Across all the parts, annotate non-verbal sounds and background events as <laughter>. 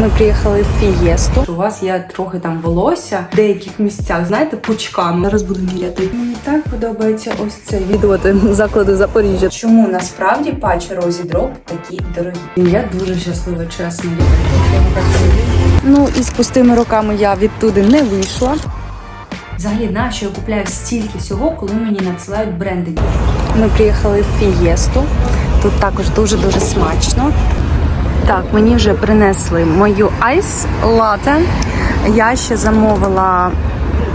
Ми приїхали в Фієсту. У вас є трохи там волосся в деяких місцях, знаєте, пучками. Зараз буду міряти. Мені так подобається ось це відводи заклади Запоріжжя. Чому насправді патчі Розі Дроп такі дорогі? Я дуже щаслива, чесно. Ну і з пустими руками я відтуди не вийшла. Взагалі, нащо я купляю стільки всього, коли мені надсилають бренди? Ми приїхали в Фієсту. Тут також дуже-дуже смачно. Так, мені вже принесли мою айс лате. Я ще замовила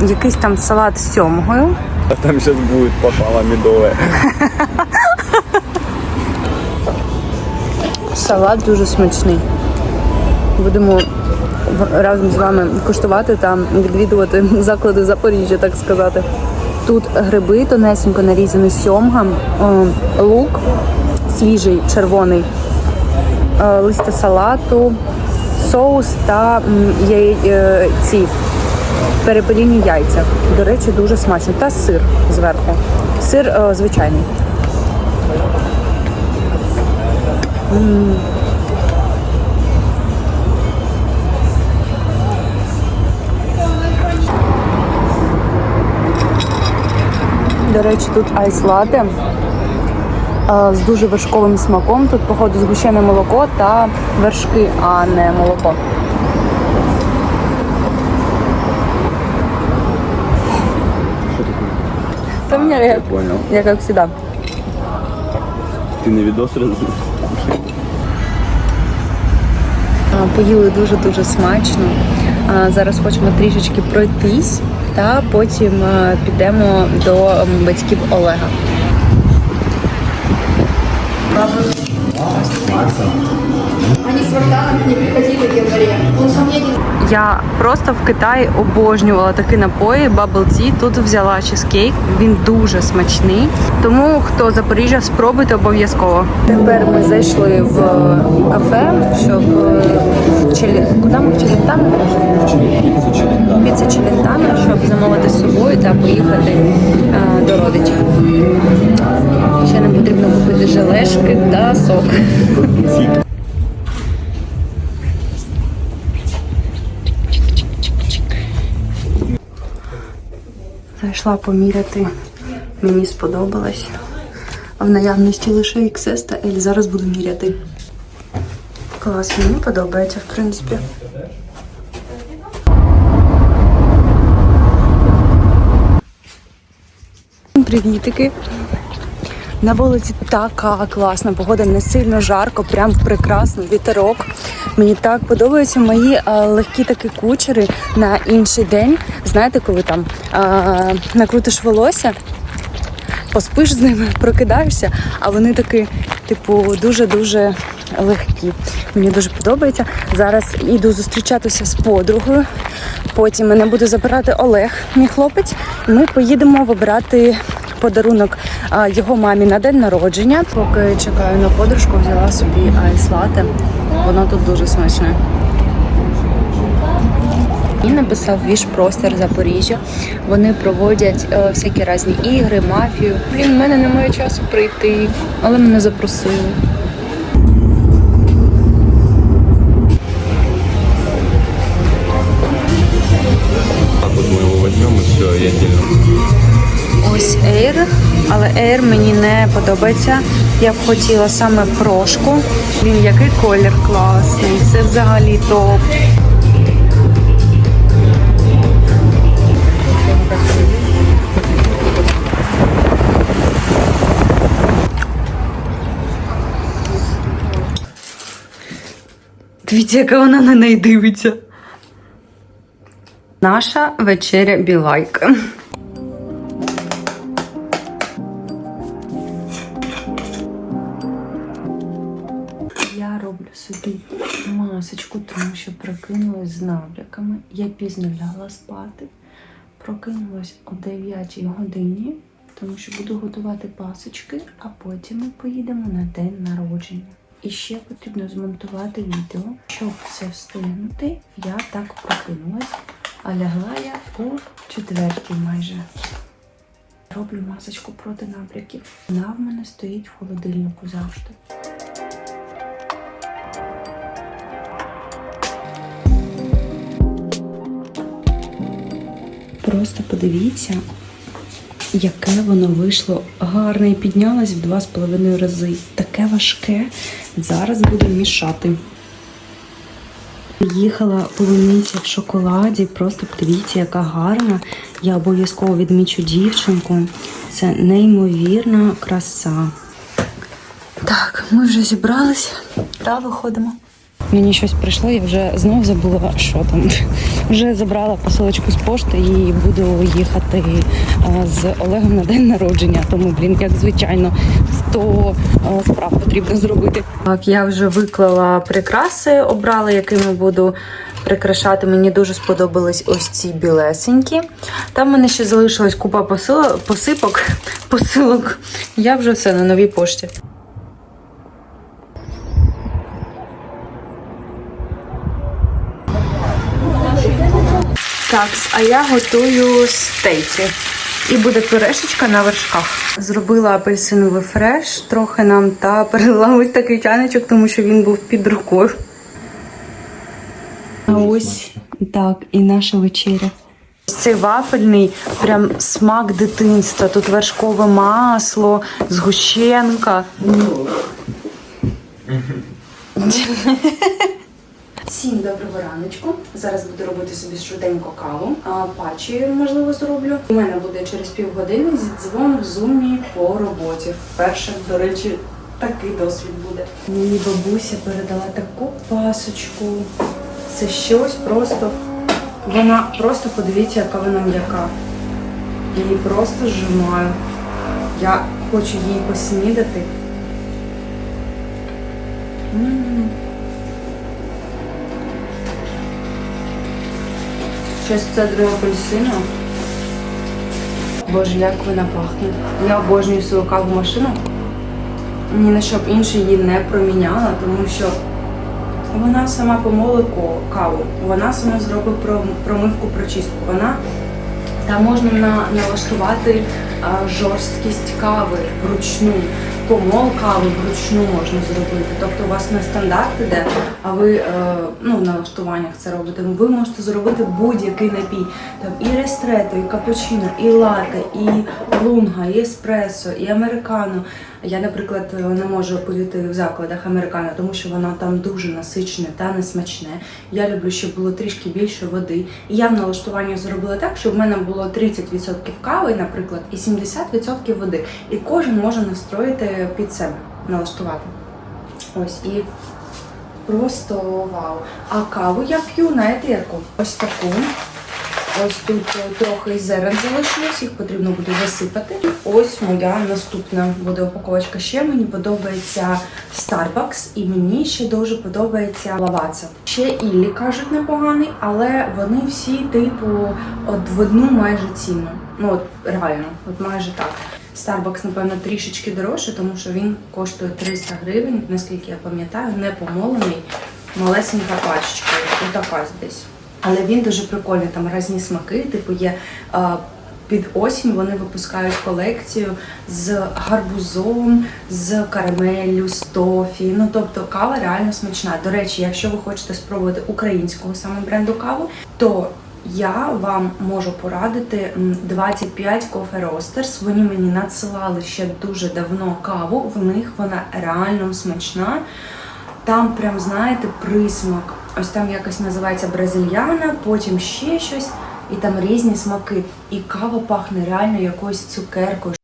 якийсь там салат з сьомгою. А там сейчас будет попало медовое. Салат дуже смачний. Будемо разом з вами куштувати та відвідувати заклади Запоріжжя, так сказати. Тут гриби тонесенько нарізані сьомга, е, лук свіжий, червоний, листя салату, соус та е, ці перепеліні яйця. До речі, дуже смачно. Та сир зверху. Сир е, звичайний. До речі, тут айс лате е, з дуже вершковим смаком. Тут, походу, згущене молоко та вершки, а не молоко. Та мені як, Понял. як, як завжди. Ты на видос Поїли дуже-дуже смачно. Зараз хочемо трішечки пройтись, та потім е, підемо до батьків Олега. Они с Вартаном не приходили Я просто в Китаї обожнювала такі напої Bubble Tea. Тут взяла чизкейк. Він дуже смачний. Тому хто Запоріжжя, спробуйте обов'язково. Тепер ми зайшли в кафе, щоб е, куди ми в Челентано? Піца Челентано, щоб замовити з собою та поїхати е, до родичів. Ще нам потрібно купити желешки та сок. Зайшла поміряти. Мені сподобалось. В наявності лише XS та L. Зараз буду міряти. Клас, мені подобається, в принципі. Привітики. На вулиці така класна погода, не сильно жарко, прям прекрасно, вітерок. Мені так подобаються мої а, легкі такі кучери на інший день. Знаєте, коли там а, накрутиш волосся, поспиш з ними, <laughs> прокидаєшся, а вони такі, типу, дуже-дуже легкі. Мені дуже подобається. Зараз іду зустрічатися з подругою. Потім мене буде забирати Олег, мій хлопець, ми поїдемо вибирати подарунок його мамі на день народження. Поки чекаю на подружку, взяла собі айс-лате. Воно тут дуже смачне. І написав віж простір Запоріжжя. Вони проводять е, всякі різні ігри, мафію. Блін, в мене немає часу прийти, але мене запросили. Але Air мені не подобається. Я б хотіла саме прошку. Він який колір класний. Це взагалі топ. Дивіться, яка вона на неї дивиться. Наша вечеря білайка. Прокинулась з набряками. Я пізно лягла спати. Прокинулась о 9 годині, тому що буду готувати пасочки, а потім ми поїдемо на день народження. І ще потрібно змонтувати відео, щоб все встигнути. Я так прокинулась, а лягла я у четвертій майже. Роблю масочку проти набряків. Вона в мене стоїть в холодильнику завжди. Просто подивіться, яке воно вийшло гарне і піднялось в два з половиною рази. Таке важке. Зараз буду мішати. Їхала полуниця в шоколаді. Просто подивіться, яка гарна. Я обов'язково відмічу дівчинку. Це неймовірна краса. Так, ми вже зібрались та виходимо. Мені щось прийшло, я вже знов забула, що там. <laughs> Вже забрала посилочку з пошти і буду їхати з Олегом на день народження. Тому, блін, як звичайно, 100 справ потрібно зробити. Так, я вже виклала прикраси, обрала, якими буду прикрашати. Мені дуже сподобались ось ці білесенькі. Там в мене ще залишилась купа посила- посипок, <laughs> посилок. Я вже все на новій пошті. Так, а я готую стейки. І буде пюрешечка на вершках. Зробила апельсиновий фреш трохи нам та перелила ось такий чайничок, тому що він був під рукою. А ось так, і наша вечеря. Цей вафельний прям смак дитинства. Тут вершкове масло, згущенка. <laughs> Всім доброго раночку. Зараз буду робити собі швиденько каву. А пачі, можливо, зроблю. У мене буде через півгодини дзвон в зумі по роботі. Вперше, до речі, такий досвід буде. Мені бабуся передала таку пасочку. Це щось просто. Вона просто подивіться, яка вона м'яка. Її просто зжимаю. Я хочу її поснідати. М. Щось це друге апельсину. Боже, як вона пахне. Я обожнюю свою каву машину. Ні на що б інше її не проміняла, тому що вона сама помолить каву, вона сама зробить промивку прочистку. Вона там можна налаштувати жорсткість кави вручну, помол каву вручну можна зробити. Тобто у вас не стандарт іде, а ви е, ну, в налаштуваннях це робите. Ви можете зробити будь-який напій. Там і рестрето, і капучино, і лате, і лунга, і еспресо, і американо. Я, наприклад, не можу пити в закладах американо, тому що воно там дуже насичене та несмачне. Я люблю, щоб було трішки більше води. І я в налаштуванні зробила так, щоб в мене було 30% кави, наприклад, і 70% води. І кожен може настроїти під себе, налаштувати. Ось і просто вау. А каву я п'ю на етирку. Ось таку. Ось тут е, трохи зерен залишилось, їх потрібно буде засипати. Ось моя наступна буде упаковочка. Ще мені подобається Starbucks і мені ще дуже подобається Lavazza. Ще Іллі кажуть непоганий, але вони всі типу от в одну майже ціну. Ну от реально, от майже так. Starbucks, напевно, трішечки дорожче, тому що він коштує 300 гривень, наскільки я пам'ятаю, не помолений, малесенька пачечка, отака десь. Але він дуже прикольний, там різні смаки, типу є під осінь вони випускають колекцію з гарбузом, з карамеллю, з тофі. Ну тобто кава реально смачна. До речі, якщо ви хочете спробувати українського саме бренду каву, то я вам можу порадити 25 Coffee Roasters. Вони мені надсилали ще дуже давно каву. В них вона реально смачна. Там прям, знаєте, присмак. Ось там якось називається бразильяна, потім ще щось, і там різні смаки. І кава пахне реально якоюсь цукеркою.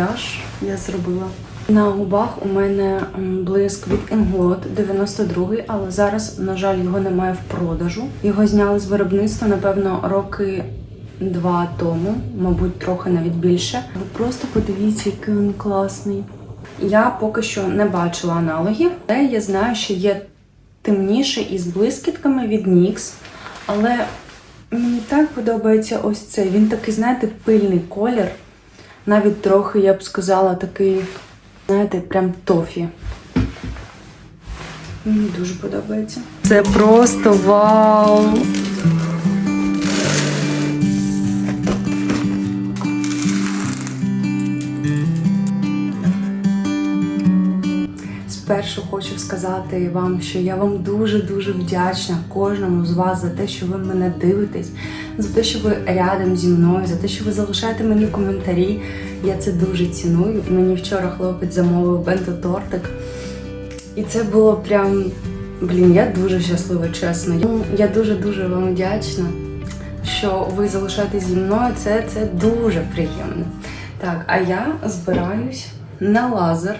Макіяж я зробила. На губах у мене блиск від Inglot 92, але зараз, на жаль, його немає в продажу. Його зняли з виробництва, напевно, роки два тому, мабуть, трохи навіть більше. Ви просто подивіться, який він класний. Я поки що не бачила аналогів, але я знаю, що є темніше із блискітками від NYX, але мені так подобається ось цей. Він такий, знаєте, пильний колір. Навіть трохи, я б сказала, такий, знаєте, прям тофі. Мені дуже подобається. Це просто вау! Спершу хочу сказати вам, що я вам дуже-дуже вдячна кожному з вас за те, що ви мене дивитесь, за те, що ви рядом зі мною, за те, що ви залишаєте мені коментарі. Я це дуже ціную. Мені вчора хлопець замовив бенто-тортик. І це було прям. Блін, я дуже щаслива, чесно. Я дуже-дуже вам вдячна, що ви залишаєтесь зі мною. Це, це дуже приємно. Так, а я збираюсь на лазер,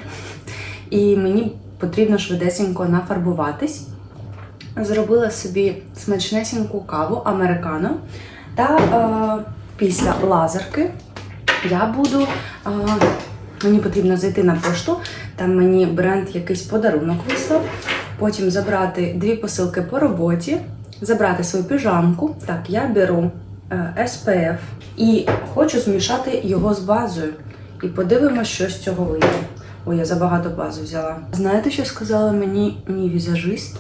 і мені потрібно швидесенько нафарбуватись. Зробила собі смачнесеньку каву американо. Та е, після лазерки я буду. Е, мені потрібно зайти на пошту, там мені бренд якийсь подарунок вислав. Потім забрати дві посилки по роботі, забрати свою піжамку. Так, я беру е, SPF і хочу змішати його з базою. І подивимося, що з цього вийде. Ой, я забагато бази взяла. Знаєте, що сказала мені мій візажист?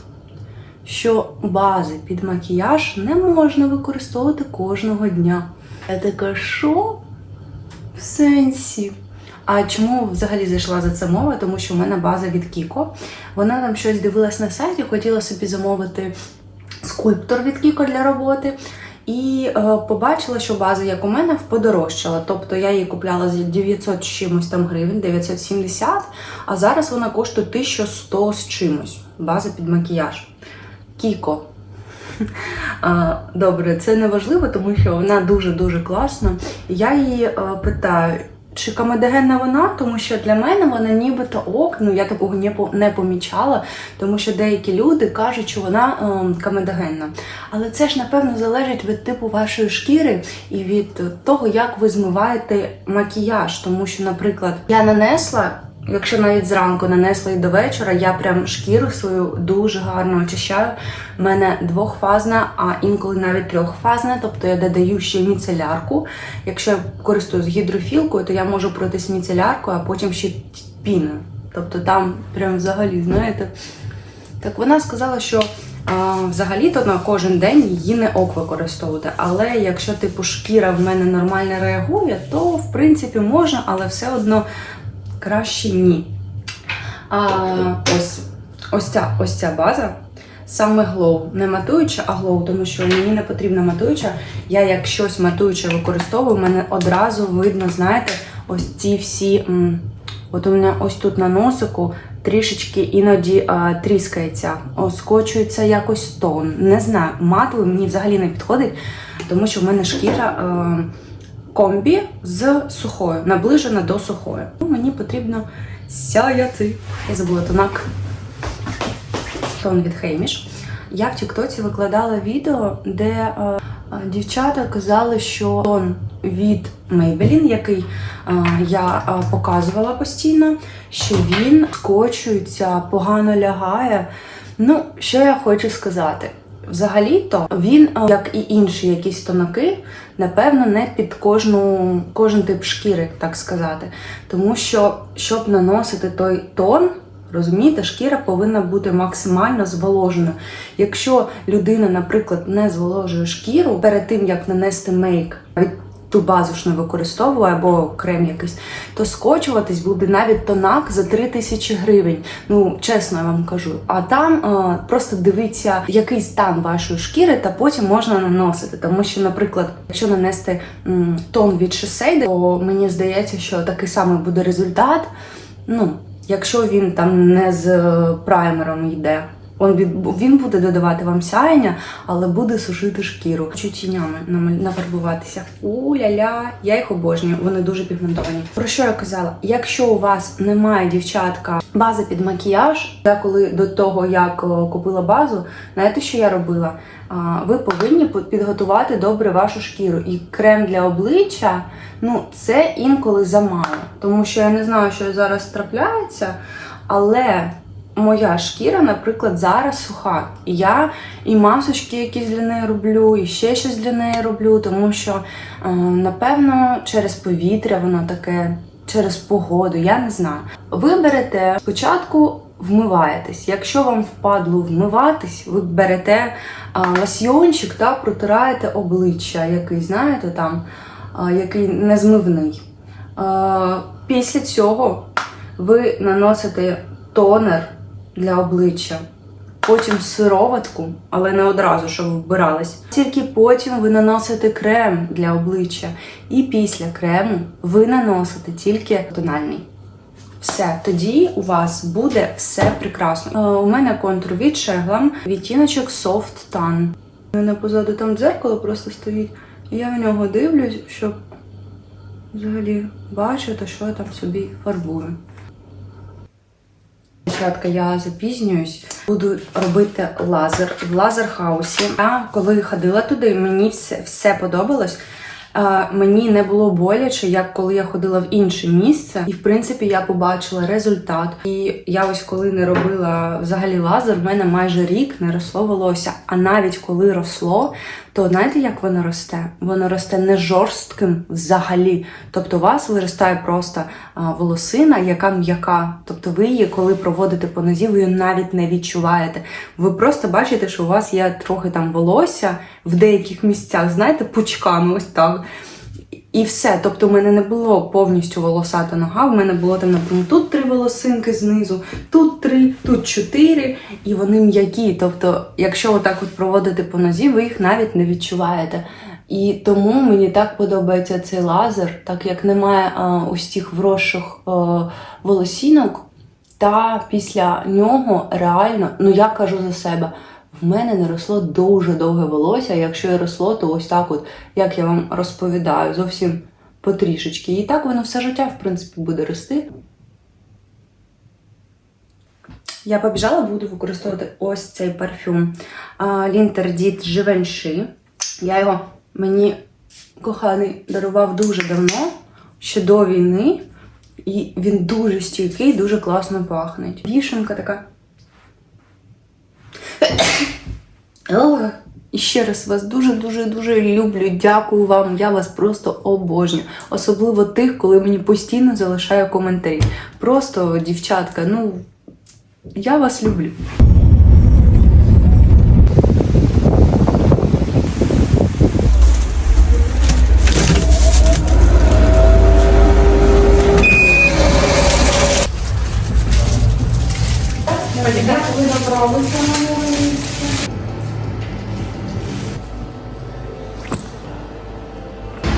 Що бази під макіяж не можна використовувати кожного дня. Я така, що? В сенсі. А чому взагалі зайшла за це мова? Тому що в мене база від Кіко. Вона там щось дивилась на сайті, хотіла собі замовити скульптор від Кіко для роботи. І е, побачила, що база, як у мене, подорожчала. Тобто я її купляла за 900 з чимось там гривень, 970, а зараз вона коштує 1100 з чимось. База під макіяж. Кіко. Добре, це не важливо, тому що вона дуже-дуже класна. Я її е, питаю, чи камедогенна вона, тому що для мене вона нібито ок, ну я такого не, помічала, тому що деякі люди кажуть, що вона е, камедогенна. Але це ж, напевно, залежить від типу вашої шкіри і від того, як ви змиваєте макіяж. Тому що, наприклад, я нанесла. Якщо навіть зранку нанесла і до вечора, я прям шкіру свою дуже гарно очищаю. У мене двохфазна, а інколи навіть трьохфазна, тобто я додаю ще міцелярку. Якщо я користуюсь гідрофілкою, то я можу пройтись міцеляркою, а потім ще піною. Тобто там прям взагалі, знаєте. Так вона сказала, що взагалі-то на кожен день її не ок використовувати. Але якщо типу шкіра в мене нормально реагує, то в принципі можна, але все одно краще ні. А, ось, ось, ця, ось ця база. Саме глоу. Не матуюча, а глоу, тому що мені не потрібна матуюча. Я як щось матуюче використовую, мене одразу видно, знаєте, ось ці всі. м, От у мене ось тут на носику трішечки іноді а, тріскається, оскочується якось тон. Не знаю, матовий мені взагалі не підходить, тому що в мене шкіра е, комбі з сухою, наближена до сухої. Ну, Мені потрібно сяяти. Я забула тонак. Тон від Хейміш. Я в Тіктоці викладала відео, де е, е, дівчата казали, що тон від Maybelline, який е, я е, показувала постійно, що він скочується, погано лягає. Ну, що я хочу сказати? Взагалі-то він, е, як і інші якісь тонаки, напевно, не під кожну, кожен тип шкіри, так сказати. Тому що, щоб наносити той тон, Розумієте, шкіра повинна бути максимально зволожена. Якщо людина, наприклад, не зволожує шкіру перед тим, як нанести мейк, ту базу ж не використовує або крем якийсь, то скочуватись буде навіть тонак за 3 тисячі гривень. Ну, чесно я вам кажу. А там е, просто дивіться, який стан вашої шкіри, та потім можна наносити. Тому що, наприклад, якщо нанести м, тон від Shiseido, то мені здається, що такий самий буде результат. Ну, якщо він там не з праймером йде. Он він буде додавати вам сяєння, але буде сушити шкіру. Хочу тінями нафарбуватися. У-ля-ля, я їх обожнюю, вони дуже пігментовані. Про що я казала? Якщо у вас немає дівчатка бази під макіяж, я коли до того як купила базу, знаєте, що я робила? Ви повинні по- підготувати добре вашу шкіру. І крем для обличчя, ну це інколи замало. Тому що я не знаю, що зараз трапляється, але моя шкіра, наприклад, зараз суха. І я і масочки якісь для неї роблю, і ще щось для неї роблю, тому що, е, напевно, через повітря воно таке, через погоду, я не знаю. Ви берете спочатку. Вмиваєтесь. Якщо вам впадло вмиватись, ви берете а, лосьйончик та протираєте обличчя, який, знаєте, там, а, який незмивний. А, після цього ви наносите тонер для обличчя, потім сироватку, але не одразу, щоб вбирались. Тільки потім ви наносите крем для обличчя, і після крему ви наносите тільки тональний. Все, тоді у вас буде все прекрасно. Е, у мене контур від Шеглам, відтіночок Soft Tan. У мене позаду там дзеркало просто стоїть, і я в нього дивлюсь, щоб взагалі бачити, що я там собі фарбую. Дівчатка, я запізнююсь. Буду робити лазер в лазер-хаусі. Я коли ходила туди, мені все, все подобалось. Е, мені не було боляче, як коли я ходила в інше місце. І в принципі я побачила результат. І я ось коли не робила взагалі лазер, в мене майже рік не росло волосся. А навіть коли росло, то знаєте, як воно росте? Воно росте не жорстким взагалі. Тобто у вас виростає просто а, волосина, яка м'яка. Тобто ви її, коли проводите по нозі, ви її навіть не відчуваєте. Ви просто бачите, що у вас є трохи там волосся в деяких місцях, знаєте, пучками, ось так. І все. Тобто, в мене не було повністю волосата нога. В мене було там, наприклад, тут три волосинки знизу, тут три, тут чотири, і вони м'які. Тобто, якщо отак от проводити по нозі, ви їх навіть не відчуваєте. І тому мені так подобається цей лазер, так як немає а, ось цих вросших а, волосінок. Та після нього реально, ну я кажу за себе, в мене не росло дуже довге волосся. Якщо і росло, то ось так, от, як я вам розповідаю, зовсім потрішечки. І так воно все життя, в принципі, буде рости. Я побіжала, буду використовувати ось цей парфюм Лінтердіт Givenchy. Я його мені коханий дарував дуже давно, ще до війни. І він дуже стійкий, дуже класно пахне. Вішенка така. <coughs> І ще раз вас дуже-дуже дуже люблю. Дякую вам. Я вас просто обожнюю. Особливо тих, коли мені постійно залишає коментарі. Просто, дівчатка, ну я вас люблю.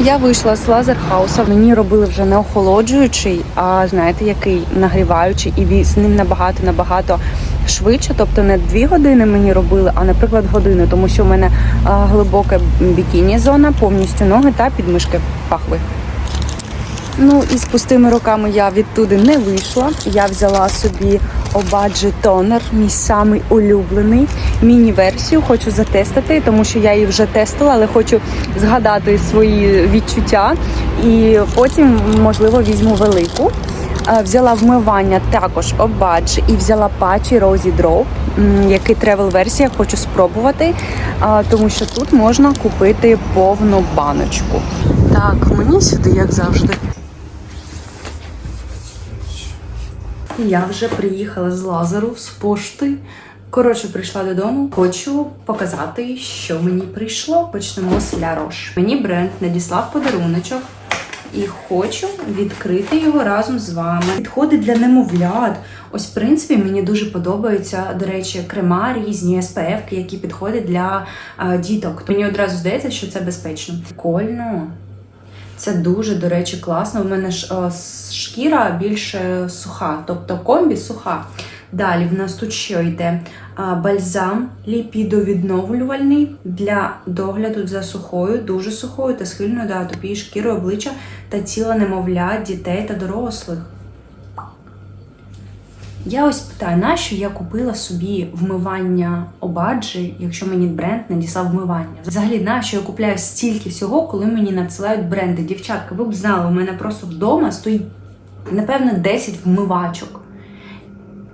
Я вийшла з лазерхауса. Мені робили вже не охолоджуючий, а знаєте, який нагріваючий, і з ним набагато набагато швидше. Тобто не дві години мені робили, а наприклад годину, тому що в мене глибоке бікіні зона, повністю ноги та підмишки пахви. Ну і з пустими руками я відтуди не вийшла. Я взяла собі Обаджі тонер, мій самий улюблений. Міні-версію хочу затестити, тому що я її вже тестила, але хочу згадати свої відчуття. І потім, можливо, візьму велику. Е, Взяла вмивання також Обадж і взяла патчі Rosy Drop, який тревел-версія, хочу спробувати, тому що тут можна купити повну баночку. Так, мені сюди, як завжди. Я вже приїхала з лазеру з пошти. Коротше, прийшла додому. Хочу показати, що мені прийшло. Почнемо з Ля Рош. Мені бренд надіслав подаруночок. І хочу відкрити його разом з вами. Підходить для немовлят. Ось, в принципі, мені дуже подобаються, до речі, крема різні SPF, які підходять для а, діток. Мені одразу здається, що це безпечно. Прикольно. Це дуже, до речі, класно. У мене ж е, шкіра більше суха, тобто комбі суха. Далі в нас тут що йде? Бальзам ліпідовідновлювальний для догляду за сухою, дуже сухою та схильною до атопії шкіри обличчя та тіла немовлят, дітей та дорослих. Я ось питаю, нащо я купила собі вмивання обаджі, якщо мені бренд надіслав вмивання? Взагалі, нащо я купляю стільки всього, коли мені надсилають бренди? Дівчатка, ви б знали, у мене просто вдома стоїть, напевно, 10 вмивачок.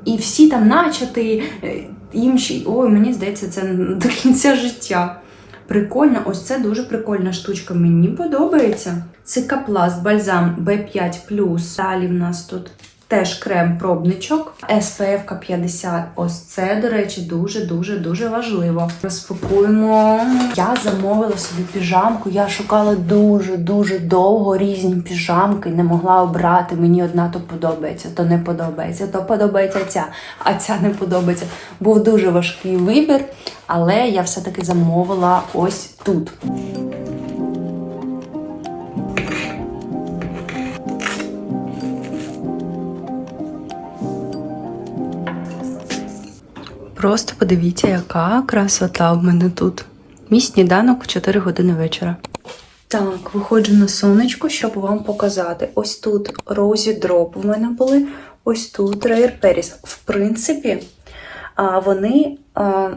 І всі там начати, е, інші. Ой, мені здається, це <laughs> до кінця життя. Прикольно, ось це дуже прикольна штучка. Мені подобається. Цикапласт, бальзам B5. Далі в нас тут теж крем-пробничок. SPF 50. Ось це, до речі, дуже-дуже дуже важливо. Розпакуємо. Я замовила собі піжамку. Я шукала дуже-дуже довго різні піжамки, не могла обрати. Мені одна то подобається, то не подобається, то подобається ця, а ця не подобається. Був дуже важкий вибір, але я все-таки замовила ось тут. Просто подивіться, яка красота в мене тут. Мій сніданок в 4 години вечора. Так, виходжу на сонечко, щоб вам показати. Ось тут Розі Дроп в мене були, ось тут Rare Paris. В принципі, вони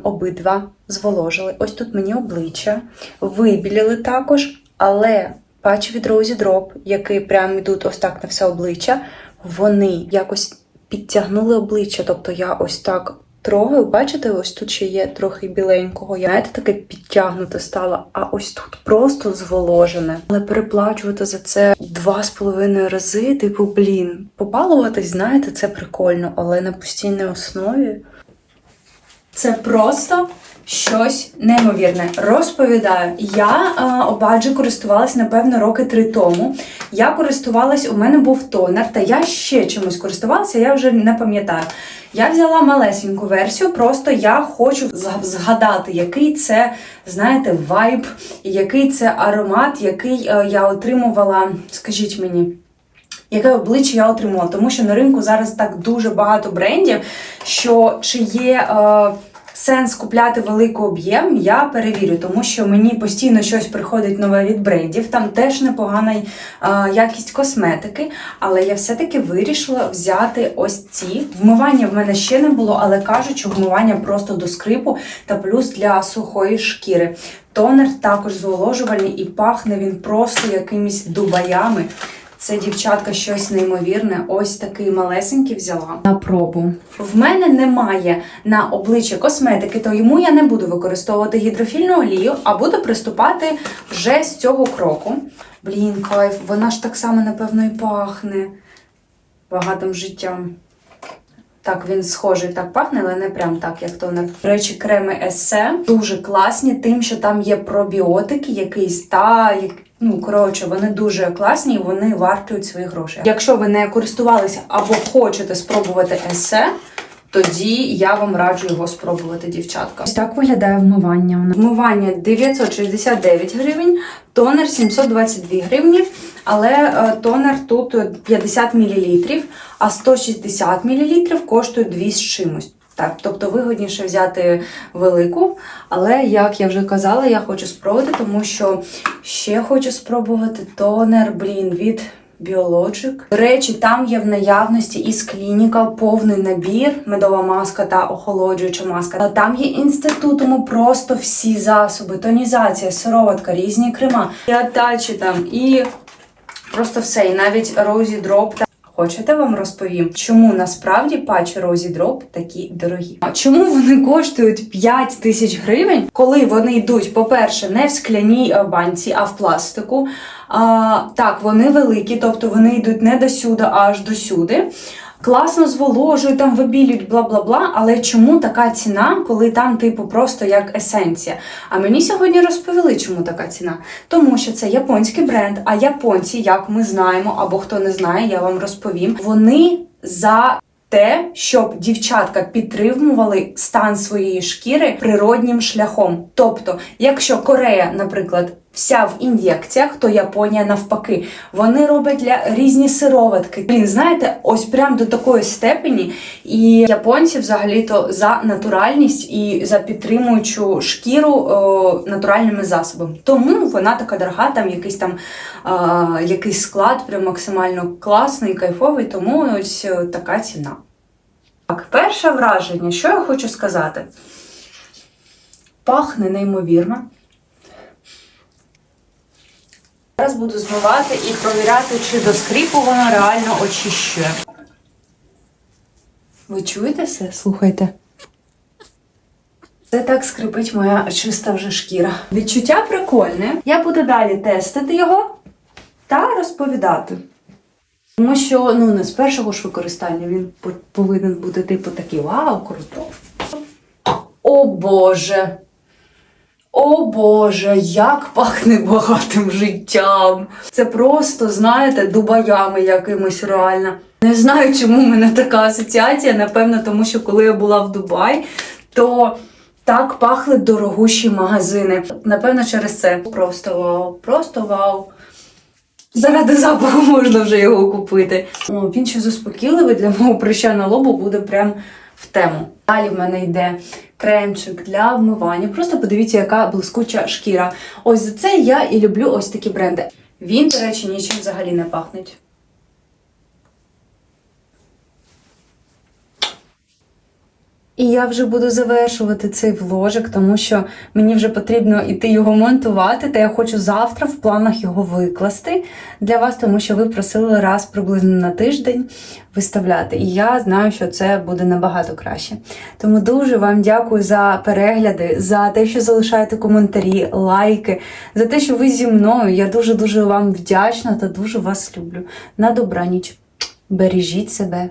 обидва зволожили. Ось тут мені обличчя, вибілили також, але патчі від Розі Дроп, які прямо йдуть ось так на все обличчя, вони якось підтягнули обличчя. Тобто я ось так трогаю, бачите, ось тут ще є трохи біленького. Я знаєте, таке підтягнуте стало, а ось тут просто зволожене. Але переплачувати за це два з половиною рази, типу, блін, побалуватись, знаєте, це прикольно, але на постійній основі. Це просто щось неймовірне. Розповідаю, я е, обаджі користувалась, напевно, роки три тому. Я користувалась, у мене був тонер, та я ще чимось користувалася, я вже не пам'ятаю. Я взяла малесеньку версію, просто я хочу згадати, який це, знаєте, вайб, який це аромат, який е, я отримувала, скажіть мені. Яке обличчя я отримала, тому що на ринку зараз так дуже багато брендів, що чи є е, сенс купляти великий об'єм, я перевірю, тому що мені постійно щось приходить нове від брендів. Там теж непогана е, якість косметики, але я все-таки вирішила взяти ось ці. Вмивання в мене ще не було, але кажуть, що вмивання просто до скрипу та плюс для сухої шкіри. Тонер також зволожувальний і пахне він просто якимись дубаями. Це дівчатка щось неймовірне. Ось такий малесенький взяла на пробу. В мене немає на обличчі косметики, то йому я не буду використовувати гідрофільну олію, а буду приступати вже з цього кроку. Блін, кайф, вона ж так само, напевно, і пахне багатим життям. Так, він схожий так пахне, але не прям так, як тонер. До речі, креми Есе дуже класні, тим, що там є пробіотики, якийсь та. Ну, коротше, вони дуже класні і вони вартують свої гроші. Якщо ви не користувалися або хочете спробувати есе, тоді я вам раджу його спробувати, дівчатка. Ось так виглядає вмивання. Вмивання 969 гривень, тонер 722 гривні, але е, тонер тут 50 мл, а 160 мл коштує 2 з чимось. Так, тобто вигодніше взяти велику, але як я вже казала, я хочу спробувати, тому що ще хочу спробувати тонер, блін, від Biologic. До речі, там є в наявності із Clinical повний набір, медова маска та охолоджуюча маска. Там є інститут, тому просто всі засоби, тонізація, сироватка, різні крема, і атачі там, і просто все. І навіть Drop та Хочете вам розповім, чому насправді патчі Rosy Drop такі дорогі? Чому вони коштують 5 тисяч гривень, коли вони йдуть, по-перше, не в скляній е, банці, а в пластику. А, так, вони великі, тобто вони йдуть не до сюди, аж до сюди. Класно зволожують, там вибілюють, бла бла бла. Але чому така ціна, коли там, типу, просто як есенція? А мені сьогодні розповіли, чому така ціна. Тому що це японський бренд, а японці, як ми знаємо, або хто не знає, я вам розповім. Вони за те, щоб дівчатка підтримували стан своєї шкіри природнім шляхом. Тобто, якщо Корея, наприклад, Вся в ін'єкціях, то Японія навпаки. Вони роблять для різні сироватки. Блін, знаєте, ось прям до такої степені. І японці взагалі-то за натуральність і за підтримуючу шкіру о, натуральними засобами. Тому вона така дорога, там якийсь там е, якийсь склад, прям максимально класний, кайфовий, тому ось така ціна. Так, перше враження, що я хочу сказати? Пахне неймовірно. Зараз буду змивати і провіряти, чи до скріпу воно реально очищує. Ви чуєте все? Слухайте. Це так скрипить моя чиста вже шкіра. Відчуття прикольне. Я буду далі тестити його та розповідати. Тому що ну, не з першого ж використання він повинен бути типу такий вау, круто. О Боже! О Боже, як пахне багатим життям. Це просто, знаєте, дубаями якимось реально. Не знаю, чому в мене така асоціація. Напевно, тому що коли я була в Дубаї, то так пахли дорогущі магазини. Напевно, через це. Просто вау, просто вау. Заради запаху можна вже його купити. О, він ще заспокійливий для мого прища на лобу буде прям в тему. Далі в мене йде кремчик для вмивання. Просто подивіться, яка блискуча шкіра. Ось за це я і люблю ось такі бренди. Він, до речі, нічим взагалі не пахнеть. І я вже буду завершувати цей вложик, тому що мені вже потрібно іти його монтувати. Та я хочу завтра в планах його викласти для вас, тому що ви просили раз приблизно на тиждень виставляти. І я знаю, що це буде набагато краще. Тому дуже вам дякую за перегляди, за те, що залишаєте коментарі, лайки, за те, що ви зі мною. Я дуже дуже вам вдячна та дуже вас люблю. На добраніч. Бережіть себе.